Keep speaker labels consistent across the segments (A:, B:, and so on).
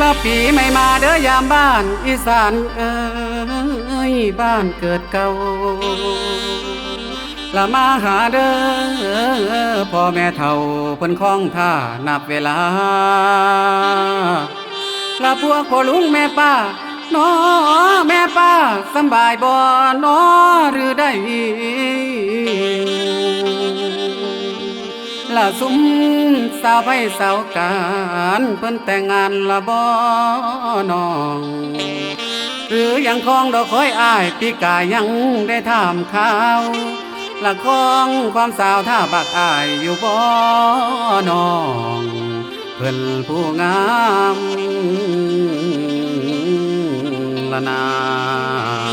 A: ละปีไม่มาเด้อยามบ้านอีสานเอ้ยบ้านเกิดเก่าละมาหาเด้อพ่อแม่เฒ่าเพิ่นคล้องท่านับเวลาละพวกพ่อลุงแม่ป้าน้อแม่ป้าสบายบ่น้อหรือได้ ละสุมสาวไพสาวการเพิ่นแต่งงานละบ่น้อง หรือยังคองดอกคอยอายปีกายยังได้ถามข่าวละคองความสาวท่าบักอายอยู่บ่น้อง เพิ่นผู้งามละนา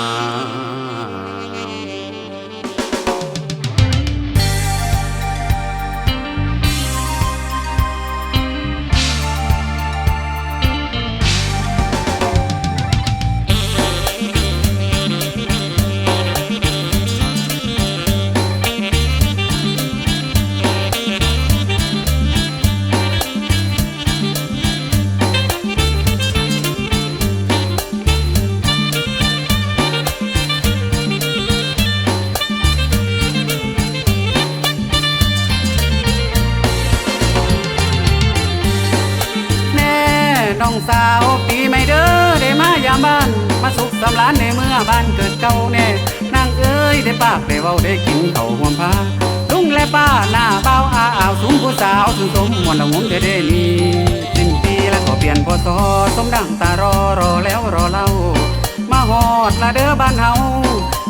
A: สาวปีไม่เด้อได้มายามบ้าน มาสุขสำราญในเมื่อบ้านเกิดเก่าแน่นางเอ้ยได้ปากได้เว้าได้กินเขาวห่วมพาลุงและป้าหน้าเบาอาอาวสูงผู้สาวถึงสมมวนละงุนเด้เด้นี่สิ้นปีแล้วก็เปลี่ยนพศสมดังตารอรอแล้วรอเล่า มาหอดละเด้อบ้านเฮา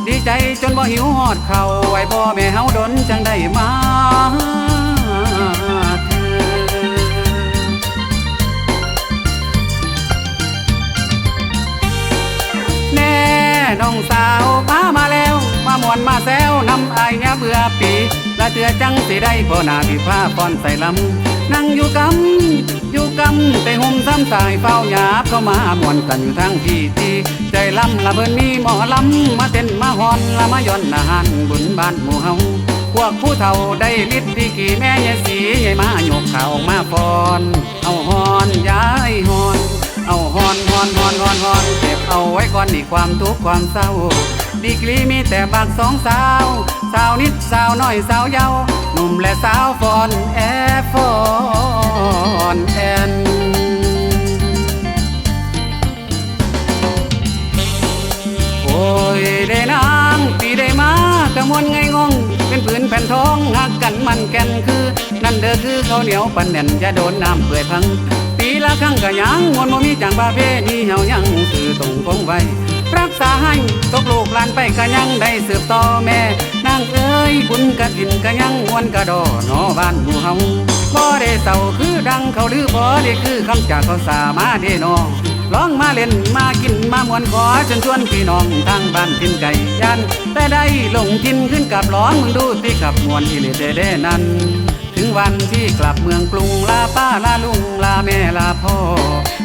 A: ดีใจจนบ่หิวหอดเขาไว้บ่แม่เฮาดนจังได้มาำอายเนี่ยเบื่อปีละเตือจังสิได้พอนาพี่ผ้าป้อนใส่ลำนั่งอยู่กำอยู่กำแต่ห่มซ้ำสายเฝ้าหยาบเข้ามามวนกันอยู่ทั้งที่ที่ใจลำละเพิ่นมีหมอลำมาเต้นมาฮอนละมาย้อนอาหารบุญบ้านหมู่เฮาพวกผู้เฒ่าได้ลิดที่กี่แม่ยายสียายมาโยกข่าวมาฟอน เอาฮอนย้ายฮอน เอาฮอนฮอนฮอนฮอนฮอนเก็บเอาไว้ก่อนนี่ความทุกข์ความเศร้า ดีกรีมีแต่บักสองสาว สาวนิดสาวน้อยสาวเยาวหนุ่มและสาวฟอนแอฟอนแอนโอ้ยได้นางปีได้มากระมวลไงงง เป็นผืนแผ่นทองหักกันมันแก่นคือ นั่นเด้อคือข้าวเหนียวปันแน่นอย่าโดนน้ำเปื่อยพังปีละครั้งก็ยังมวนบ่มีจังบาเพนี่เฮายังคือตรงคงไว้ รักษาให้ตกลูกลานไปก็ยังได้สืบต่อแม่นางเอ้ยบุญกะถินก็ยังมวนกระดอนอบ้านหมู่เฮาบ่ได้เศร้าคือดังเขาลือบ่ได้คือคำจากเขาสามาเด้นองลองมาเล่นมากินมามวนขอเชิญชวนพี่น้องทางบ้านทินไก่ยันแต่ได้ลงทินขึ้นกับร้องมึงดูที่ขับมวนอีเลเดเดนั้น ถึงวันที่กลับเมืองกรุงลาป้าลาลุง แม่ลาพ่อ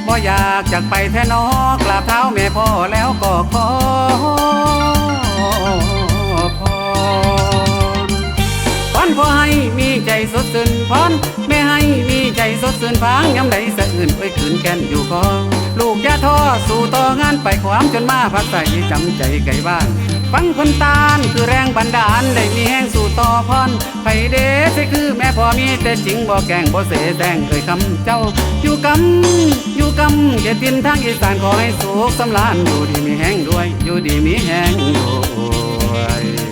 A: บ่อยากจากไปแท้นอกราบเท้าแม่พ่อแล้วก็ขอพรพรพอให้มีใจสดชื่นพรแม่ให้มีใจสดชื่นพังยำใดสะอื่นไว้ขืนแก่นอยู่คอลูกอย่าท้อสู่ต่องานไปความจนมาพักใส่จำใจไก่บ้าน ฟังคนตาลคือแรงบันดาลได้มีแห้งสู่ต่อพรไปเด้ใช่คือแม่พอมีแต่จริงบ่แกงบ่เสแดงเคยคำเจ้า อยู่กำอยู่กำเขตดินทางอีสานขอให้สุขสำราญอยู่ดีมีแห้งด้วย อยู่ดีมีแห้งด้วย